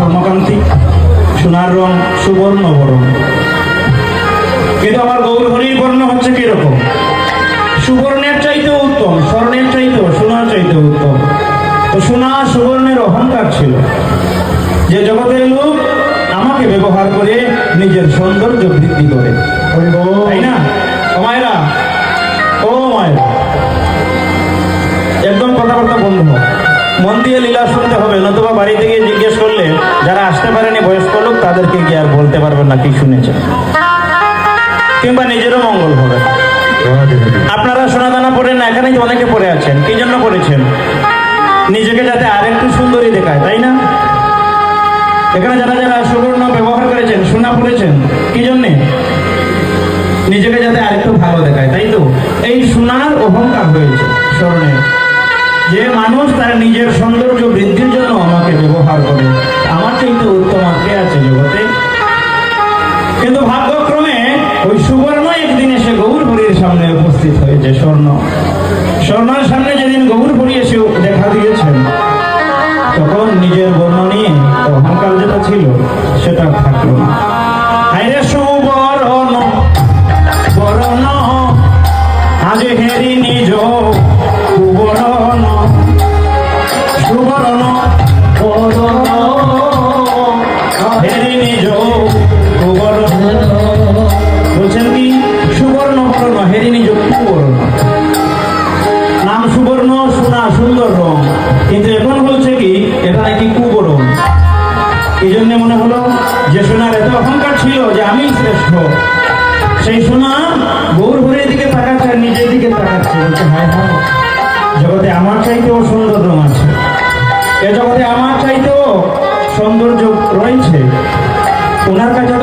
ধর্মকান্তিক সোনার রং, সুবর্ণ বরণ। কিন্তু আমার গৌর হরির বর্ণ হচ্ছে কীরকম? সুবর্ণের চাইতেও উত্তম, স্বর্ণের চাইতেও, সোনার চাইতে উত্তম। তো সোনা সুবর্ণের অহংকার ছিল। যে জগতের লোক আমাকে ব্যবহার করে নিজের সৌন্দর্য বৃদ্ধি করে। তাই না? ও মন দিয়ে লীলা শুনতে হবে, নতুবা বাড়িতে গিয়ে জিজ্ঞেস করলে যারা আসতে পারেনি, বয়স্ক লোক, তাদেরকে গিয়ে আর বলতে পারবেন না, কি শুনেছেন? কিংবা নিজেরও মঙ্গল হবে। আপনারা সোনাদানা পড়েন না এখানে অনেকে পড়ে আছেন, কি জন্য পড়েছেন? নিজেকে যাতে আরেকটু সুন্দরী দেখায়, তাই না? এখানে যারা যারা সুবর্ণ ব্যবহার করেছেন, সোনা পড়েছেন, কি জন্যে? নিজেকে যাতে আরেকটু ভালো দেখায়, তাই তো? এই সোনার অহংকার হয়েছে স্মরণে। যে মানুষ তার নিজের সৌন্দর্য বৃদ্ধির জন্য আমাকে ব্যবহার করে। সৌন্দর্য রয়েছে ওনার কাছে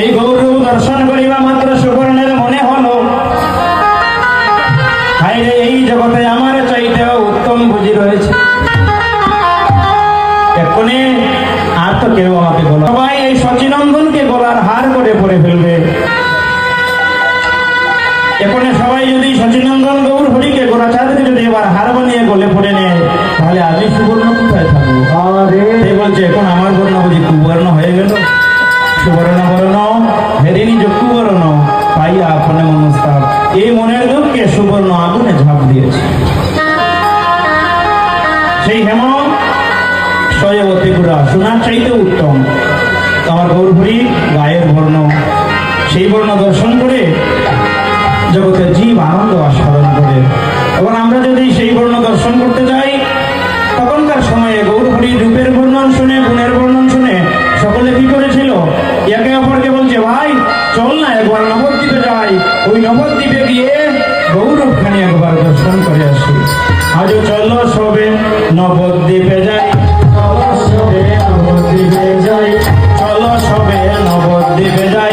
এই গৌরব দর্শন করিবা মাত্র সুবর্ণের মনে হলো। হাইরে এই জগতে আমার চাইতে উত্তম বুঝি রয়েছে। এক্ষণে আর তো কেউ আমাকে বলো সবাই এই সচিনন্দনকে গলার হার করে পড়ে ফেলবে। এখানে সবাই যদি সচিনন্দন গৌর হরিকে গোড়া চাঁদকে যদি এবার হার বানিয়ে গলে পড়ে নেয় তাহলে আমি সুবর্ণ কোথায় থাকব? বলছে এখন এই মনের দুঃখকে সুবর্ণ আগুনে ঝাঁপ দিয়েছে। সেই হেম সয়বতী গুড়া সোনার চাইতে উত্তম। আমার গৌরহরি গায়ের বর্ণ, সেই বর্ণ দর্শন করে জগতের জীব আনন্দ আস্বাদন করে। এবং আমরা যদি সেই বর্ণ দর্শন করতে যাই, তখনকার সময়ে গৌরহরির রূপের বর্ণন শুনে, গুণের বর্ণন শুনে সকলে কি করেছিল? একে অপরকে বলছে, ভাই, চল না একবার যাই ওই নবদ্বীপে গিয়ে গৌরবখানি একবার দর্শন করে আসি। আজও চল সবে নবদ্বীপে যাই। সবে নবদ্বীপে যাই। চল সবে নবদ্বীপে যাই।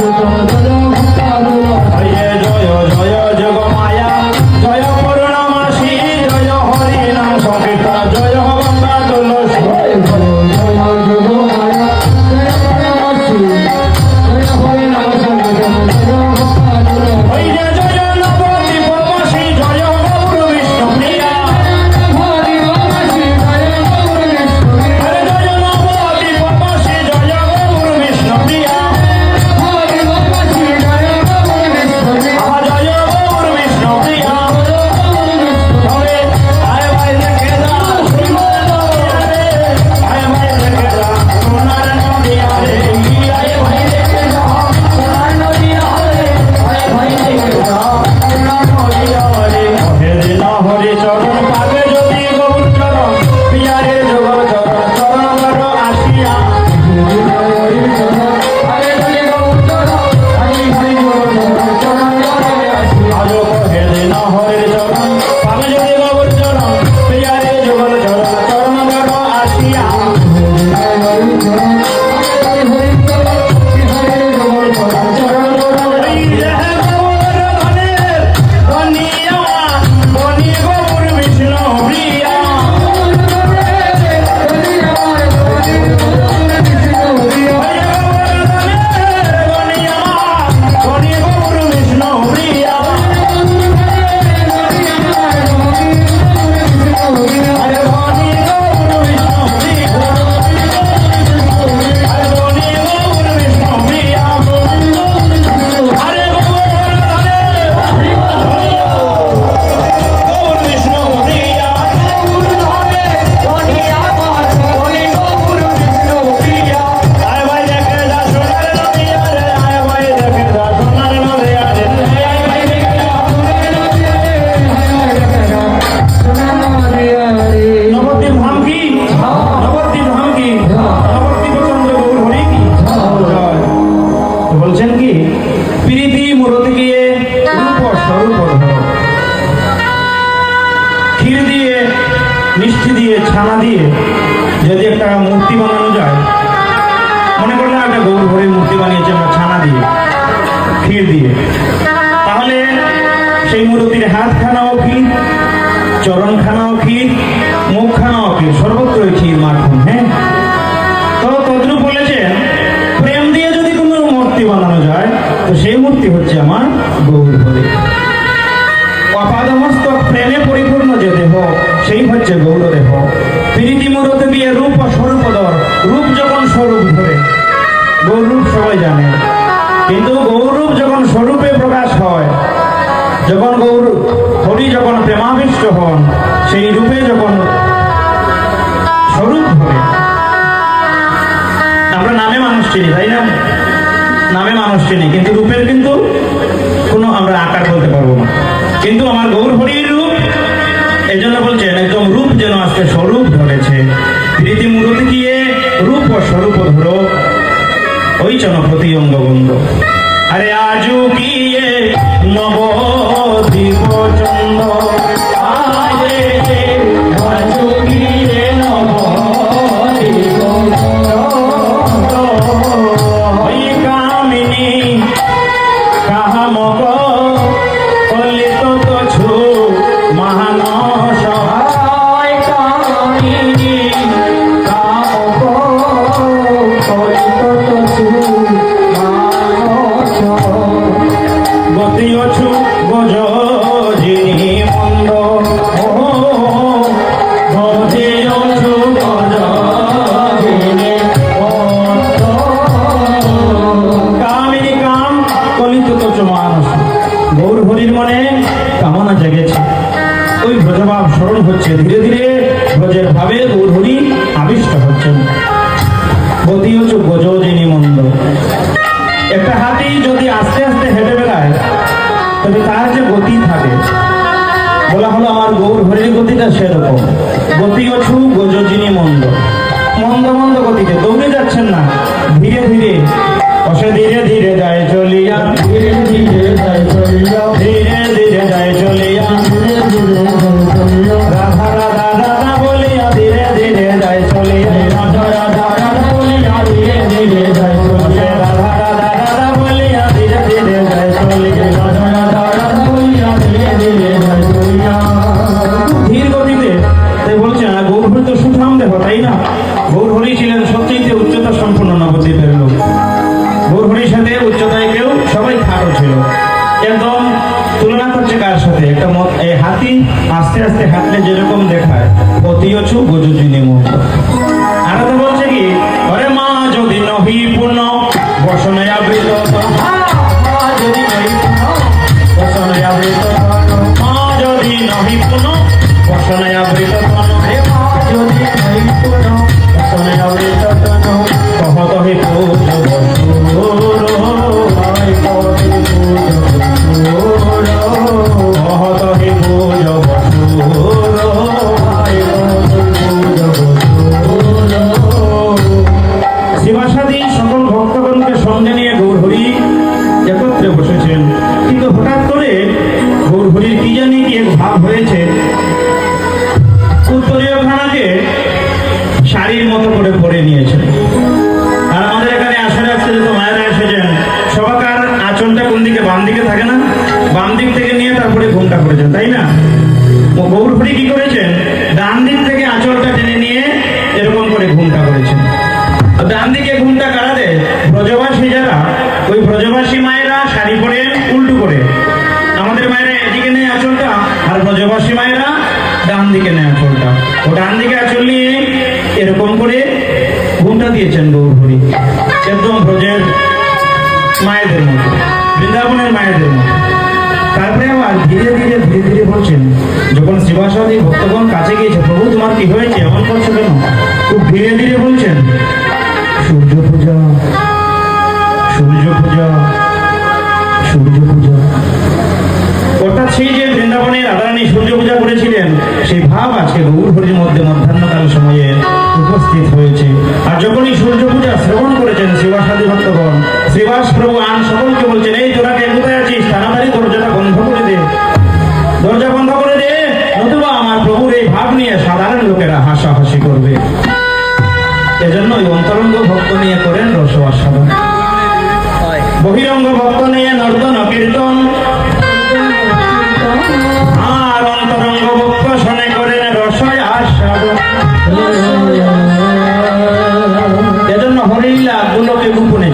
Thank you. গৌর হরির মূর্তি বানিয়েছে আমরা ছানা দিয়ে, ক্ষীর দিয়ে। তাহলে সেই মূর্তির হাতখানাও ক্ষীর, চরণখানাও ক্ষীর, মুখখানাও ক্ষীর, সর্বত্রই ক্ষীর মাখন হ্যাঁ? মূর্তি সেই মূর্তি হচ্ছে আমার গৌর হরি অপাদমস্তক প্রেমে পরিপূর্ণ যে দেহ, সেই হচ্ছে গৌর দেহ প্রীতি মূরত দিয়ে রূপ ও স্বরূপ ধর, রূপ যখন স্বরূপ ধরে কিন্তু গৌরূপ যখন স্বরূপে প্রকাশ হয়, যখন গৌর হরি যখন প্রেমাবিষ্ট হন, সেই রূপে যখন স্বরূপ ধরে। আমরা নামে মানুষ চিনি, তাই না? নামে মানুষ চিনি, কিন্তু রূপের কিন্তু কোনো আমরা আকার বলতে পারব না। কিন্তু আমার গৌর হরির রূপ এই জন্য বলছেন, একদম রূপ যেন আজকে স্বরূপ ধরেছে। প্রীতি মূরতি গিয়ে রূপ ও স্বরূপ ধরো। ওই জন প্রতি অঙ্গবন্ধ আরে আজু গিয়ে নব দিব আরে কলিত গতি হচ্ছে গজ যিনি মন্দ একটা হাতি যদি আস্তে আস্তে হেঁটে বেড়ায়, তবে তার যে গতি থাকে, বলা হলো আমার গৌর হরির গতিটা সেরকম। গতি অছু গজজিনী মন্দ মন্দ মন্দ গতিতে দৌড়ে যাচ্ছেন না। ধীরে ধীরে, অসে ধীরে ধীরে যায় চলিয়া। ধীরে ধীরে ঘুমটা করেছেন, তাই না? ও গৌরহরি কি করেছেন? ডান দিক থেকে আঁচলটা টেনে নিয়ে এরকম করে ঘুমটা করেছেন। ডান দিকে ঘুমটা কাড়াতে ব্রজবাসী যারা, ওই ব্রজবাসী মায়েরা শাড়ি পরে, উল্টো করে আমাদের মায়েরা এদিকে নেয় আঁচলটা, আর ব্রজবাসী মায়েরা ডান দিকে নেয় আঁচলটা। ও ডান দিকে আঁচল নিয়ে এরকম করে ঘুমটা দিয়েছেন গৌরহরি একদম ব্রজের মায়েদের মতো, বৃন্দাবনের মায়েদের মতো। তারপরে আবার ধীরে ধীরে ধীরে ধীরে বলছেন, যখন শিবাসাদি ভক্তগণ কাছে গিয়েছে, প্রভু, তোমার কি হয়েছে? এমন করছ কেন? খুব ধীরে ধীরে বলছেন সূর্য পূজা সূর্য পূজা সূর্য পূজা অর্থাৎ সেই যে বৃন্দাবনে রাধারানী সূর্য পূজা করেছিলেন, সেই ভাব আজকে গৌর হরির মধ্যে মধ্যাহ্নকাল সময়ে উপস্থিত হয়েছে। আর যখনই সূর্য পূজা শ্রবণ করেছেন শিবাসাদি ভক্তগণ, শ্রীবাস প্রভু আন সকলকে জন্যই অন্তরঙ্গ ভক্ত নিয়ে করেন রস সাধন বহিরঙ্গ ভক্ত নিয়ে নর্দন কীর্তন। আর অন্তরঙ্গ ভক্ত শোনে করেন রসয় আস্বাদন এজন্য হরিল্লা গুলোকে গোপনে